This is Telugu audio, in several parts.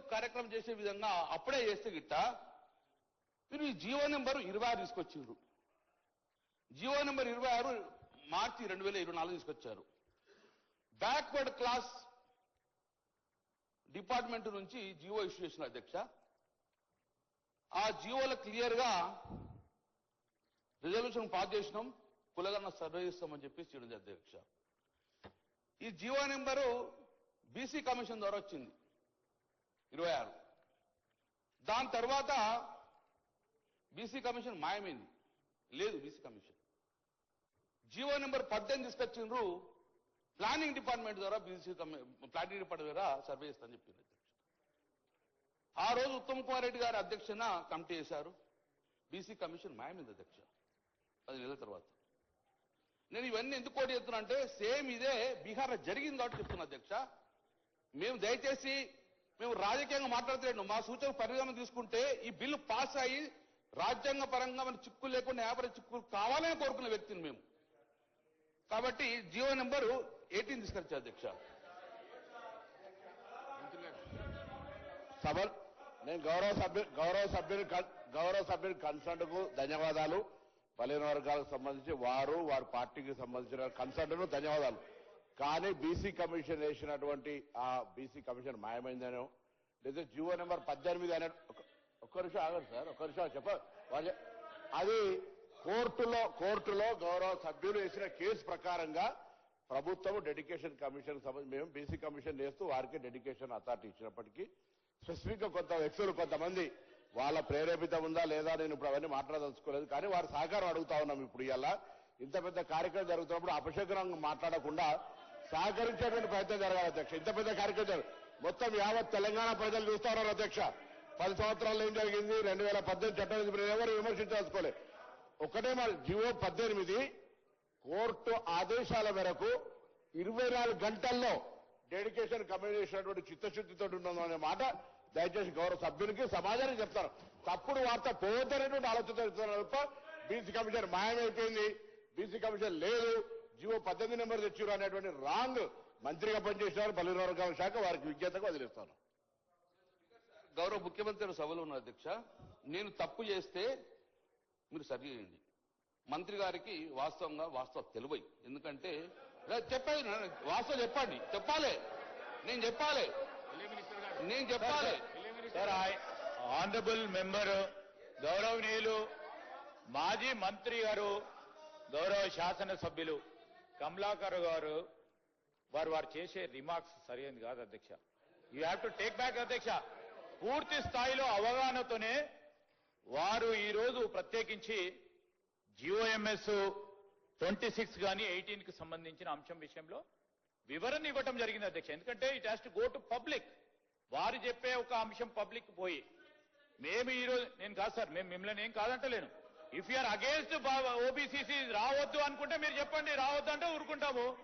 కార్యక్రమం చేసే విధంగా అప్పుడే చేస్తే గిట్ట మీరు ఈ జీవో నెంబర్ ఇరవై ఆరు తీసుకొచ్చారు జీవో నెంబర్ ఇరవై ఆరు మార్చి రెండు వేల ఇరవై నాలుగు తీసుకొచ్చారు. బ్యాక్వర్డ్ క్లాస్ డిపార్ట్మెంట్ నుంచి జీవో ఇష్యూ చేసిన అధ్యక్ష. ఆ జీవోలో క్లియర్గా రిజల్యూషన్ పాస్ చేసినాం కులగన్న సర్వే చేస్తామని చెప్పి చేయడం అధ్యక్ష. ఈ జీవో నెంబరు బీసీ కమిషన్ ద్వారా వచ్చింది. ఇరవై ఆరు. దాని తర్వాత బీసీ కమిషన్ మాయమైంది. లేదు బీసీ కమిషన్. జీవో నెంబర్ పద్దెనిమిది తీసుకొచ్చిండ్రు. ప్లానింగ్ డిపార్ట్మెంట్ ద్వారా బీసీ ప్లానింగ్ డిపార్ట్మెంట్ ద్వారా సర్వే చేస్తానని చెప్పింది ఆ రోజు ఉత్తమ్ కుమార్ రెడ్డి గారి అధ్యక్షన కమిటీ చేశారు బీసీ కమిషన్ మాయమైంది అధ్యక్ష. పది నెలల తర్వాత. నేను ఇవన్నీ ఎందుకు కోటి చెప్తున్నా అంటే సేమ్ ఇదే బీహార్లో జరిగింది కాబట్టి చెప్తున్నా అధ్యక్ష. మేము దయచేసి మేము రాజకీయంగా మాట్లాడతలేను మా సూచన పరిగణన తీసుకుంటే ఈ బిల్లు పాస్ అయ్యి రాజ్యాంగ పరంగా మన చిక్కు లేకుండా యాభై చిక్కులు కావాలని కోరుకున్న వ్యక్తిని మేము. కాబట్టి జియో నెంబరు ఎయిటీన్ తీసుకొచ్చా అధ్యక్ష. సభ నేను గౌరవ సభ్యు గౌరవ సభ్యుని గౌరవ సభ్యుని కన్సర్న్కు ధన్యవాదాలు. బలహీన వర్గాలకు సంబంధించి వారు వారి పార్టీకి సంబంధించిన కన్సర్న్ ధన్యవాదాలు. కానీ బీసీ కమిషన్ వేసినటువంటి ఆ బీసీ కమిషన్ మాయమైందనో లేదా జీవో నెంబర్ పద్దెనిమిది అనే ఒక్క నిమిషం ఆగండి సార్ ఒక్క నిమిషం చెప్ప అది కోర్టులో కోర్టులో గౌరవ సభ్యులు వేసిన కేసు ప్రకారంగా ప్రభుత్వం డెడికేషన్ కమిషన్ సంబంధించి మేము బీసీ కమిషన్ వేస్తూ వారికి డెడికేషన్ అథారిటీ ఇచ్చినప్పటికీ స్పెసిఫిక్గా కొంత వ్యక్తులు కొంతమంది వాళ్ళ ప్రేరేపిత ఉందా లేదా నేను ఇప్పుడు అవన్నీ మాట్లాడదలుచుకోలేదు కానీ వారి సహకారం అడుగుతా ఉన్నాం ఇప్పుడు ఇలా ఇంత పెద్ద కార్యక్రమం జరుగుతున్నప్పుడు అపశకరంగా మాట్లాడకుండా సహకరించేటువంటి ప్రయత్నం జరగాలి అధ్యక్ష. ఇంత పెద్ద కార్యక్రమం మొత్తం యావత్ తెలంగాణ ప్రజలు చూస్తారో అధ్యక్ష. పది సంవత్సరాల్లో ఏం జరిగింది? రెండు వేల పద్దెనిమిది చట్టం ఎవరు విమర్శించదలుచుకోలేదు ఒకటే మరి జివో పద్దెనిమిది కోర్టు ఆదేశాల మేరకు ఇరవై నాలుగు గంటల్లో డెడికేషన్ కమిటీ చేసినటువంటి చిత్తశుద్ధితో ఉన్నదనే మాట దయచేసి గౌరవ సభ్యునికి సమాజానికి చెప్తారు తప్పుడు వార్త పోవద్దనేటువంటి ఆలోచన చెప్తున్నారు తప్ప బీసీ కమిషన్ మాయమైపోయింది. బీసీ కమిషన్ లేదు. జివో పద్దెనిమిది నెంబర్ తెచ్చారు అనేటువంటి రాంగ్ మంత్రిగా పనిచేసినారు పల్లె వర్గాల శాఖ వారికి విజ్ఞతకు వదిలేస్తాను. గౌరవ ముఖ్యమంత్రి సభలో ఉన్నారు అధ్యక్ష నేను తప్పు చేస్తే మీరు సరి చేయండి మంత్రి గారికి వాస్తవంగా వాస్తవం తెలివై. ఎందుకంటే లే- చెప్పండి నా- వాస్తవం చెప్పండి. చెప్పాలి. నేను చెప్పాలి. నేను చెప్పాలి. సార్ ఆనరబుల్ మెంబర్ గౌరవనీయులు మాజీ మంత్రి గారు గౌరవ శాసనసభ్యులు. కమలాకర్ గారు వారు వారు చేసే రిమార్క్స్ సరైనది కాదు అధ్యక్ష. You have to take back అధ్యక్ష. పూర్తి స్థాయిలో అవగాహనతోనే వారు ఈ రోజు ప్రత్యేకించి జియోఎంఎస్ ట్వంటీ సిక్స్ కానీ ఎయిటీన్కి సంబంధించిన అంశం విషయంలో వివరణ ఇవ్వటం జరిగింది అధ్యక్ష. ఎందుకంటే it has to go to public వారు చెప్పే ఒక అంశం పబ్లిక్ పోయి. మేము ఈ రోజు నేను కాదు సార్ మేము మిమ్మల్ని ఏం కాదంటలేను. If you are against OBCC రావద్దు అనుకుంటే మీరు చెప్పండి రావద్దు అంటే ఊరుకుంటాము.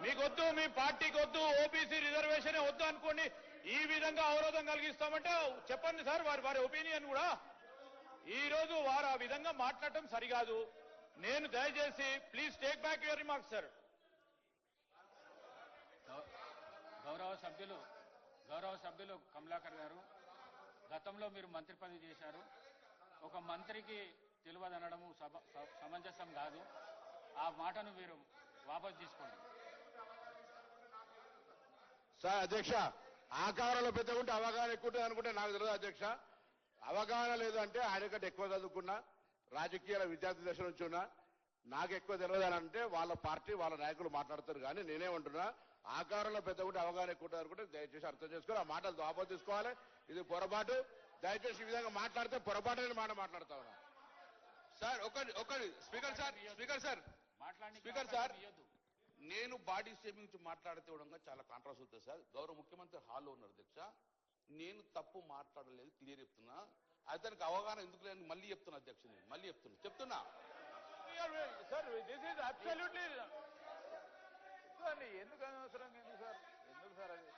మీకొద్దు మీ పార్టీకి వద్దు ఓబీసీ రిజర్వేషన్ వద్దు అనుకోండి ఈ విధంగా అవరోధం కలిగిస్తామంటే చెప్పండి సార్ వారి వారి ఒపీనియన్ కూడా. ఈ రోజు వారు ఆ విధంగా మాట్లాడటం సరికాదు. నేను దయచేసి please take back your remarks sir గౌ- గౌరవ సభ్యులు గౌరవ సభ్యులు కమలాకర్ గారు గతంలో మీరు మంత్రి పదవి చేశారు. ఒక మంత్రికి తెలియదనడము స- సమంజసం కాదు. ఆ మాటను మీరు వాపసు తీసుకోండి. సార్ అధ్యక్ష ఆకారంలో పెద్ద ఉంటే అవగాహన ఎక్కువ అనుకుంటే నాకు తెలియదు అధ్యక్ష. అవగాహన లేదు అంటే ఆయన కంటే ఎక్కువ చదువుకున్నా రాజకీయాల విద్యార్థి దశ నుంచి ఉన్నా నాకు ఎక్కువ తెలియదు అని అంటే వాళ్ళ పార్టీ వాళ్ళ నాయకులు మాట్లాడతారు కానీ నేనేమంటున్నా ఆకారంలో పెద్ద ఉంటే అవగాహన ఎక్కువ అనుకుంటే దయచేసి అర్థం చేసుకోవాలి. ఆ మాటలు దోప తీసుకోవాలి. ఇది పొరపాటు. దయచేసి ఈ విధంగా మాట్లాడితే పొరపాటు మాట మాట్లాడతా ఉన్నా. సార్ ఒకటి ఒకటి. Speaker sir speaker sir. మాట్లాడి స్పీకర్ సార్ నేను బాడీ షేమింగ్ గురించి మాట్లాడితే కూడా చాలా కాంట్రాస్ అవుతుంది సార్. గౌరవ ముఖ్యమంత్రి హాల్లో ఉన్నారు అధ్యక్ష. నేను తప్పు మాట్లాడలేదు క్లియర్ చెప్తున్నా. అతనికి అవగాహన ఎందుకు లేని మళ్ళీ చెప్తున్నా అధ్యక్ష నేను. మళ్ళీ చెప్తున్నా. చెప్తున్నా. సార్ దిస్ ఈజ్ అబ్సల్యూట్లీ ఎందుకు అనవసరంగా ఎందుకు సార్? ఎందుకు సార్ అది?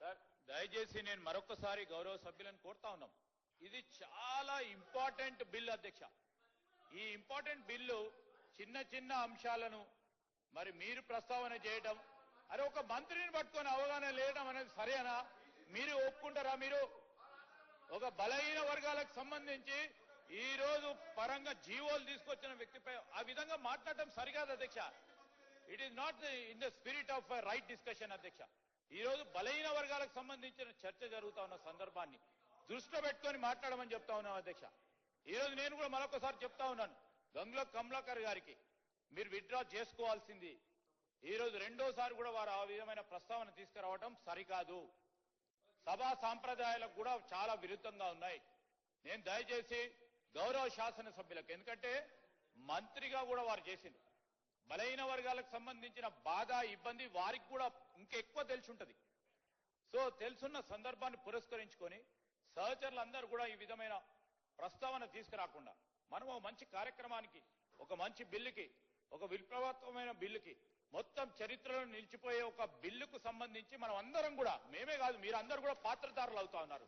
సార్ దయచేసి నేను మరొకసారి గౌరవ సభ్యులను కోరుతా ఉన్నాం. ఇది చాలా ఇంపార్టెంట్ బిల్ అధ్యక్ష. ఈ ఇంపార్టెంట్ బిల్లు చిన్న చిన్న అంశాలను మరి మీరు ప్రస్తావన చేయడం అరే ఒక మంత్రిని పట్టుకొని అవగాహన లేయడం అనేది సరేనా? మీరు ఒప్పుకుంటారా? మీరు ఒక బలహీన వర్గాలకు సంబంధించి ఈ రోజు పరంగా జీవోలు తీసుకొచ్చిన వ్యక్తిపై ఆ విధంగా మాట్లాడటం సరికాదు అధ్యక్ష. It is not in the spirit of right discussion అధ్యక్ష. ఈ రోజు బలహీన వర్గాలకు సంబంధించిన చర్చ జరుగుతా ఉన్న సందర్భాన్ని దృష్టిలో పెట్టుకొని మాట్లాడమని చెప్తా ఉన్నాం అధ్యక్ష. ఈ రోజు నేను కూడా మరొకసారి చెప్తా ఉన్నాను. గంగుల కమలాకర్ గారికి మీరు విత్డ్రా చేసుకోవాల్సింది. ఈరోజు రెండోసారి కూడా వారు ఆ విధమైన ప్రస్తావన తీసుకురావడం సరికాదు. సభా సాంప్రదాయాలకు కూడా చాలా విరుద్ధంగా ఉన్నాయి. నేను దయచేసి గౌరవ శాసనసభ్యులకు ఎందుకంటే మంత్రిగా కూడా వారు చేసింది. బలైన వర్గాలకు సంబంధించిన బాధ ఇబ్బంది వారికి కూడా ఇంకెక్కువ తెలిసి ఉంటుంది. సో తెలుసున్న సందర్భాన్ని పురస్కరించుకొని సహచరులందరూ కూడా ఈ విధమైన ప్రస్తావన తీసుకురాకుండా మనం ఒక మంచి కార్యక్రమానికి ఒక మంచి బిల్లుకి ఒక విప్లవాత్మకమైన బిల్లుకి మొత్తం చరిత్రలో నిలిచిపోయే ఒక బిల్లుకు సంబంధించి మనం అందరం కూడా మేమే కాదు మీరు అందరూ కూడా పాత్రదారులు అవుతా ఉన్నారు.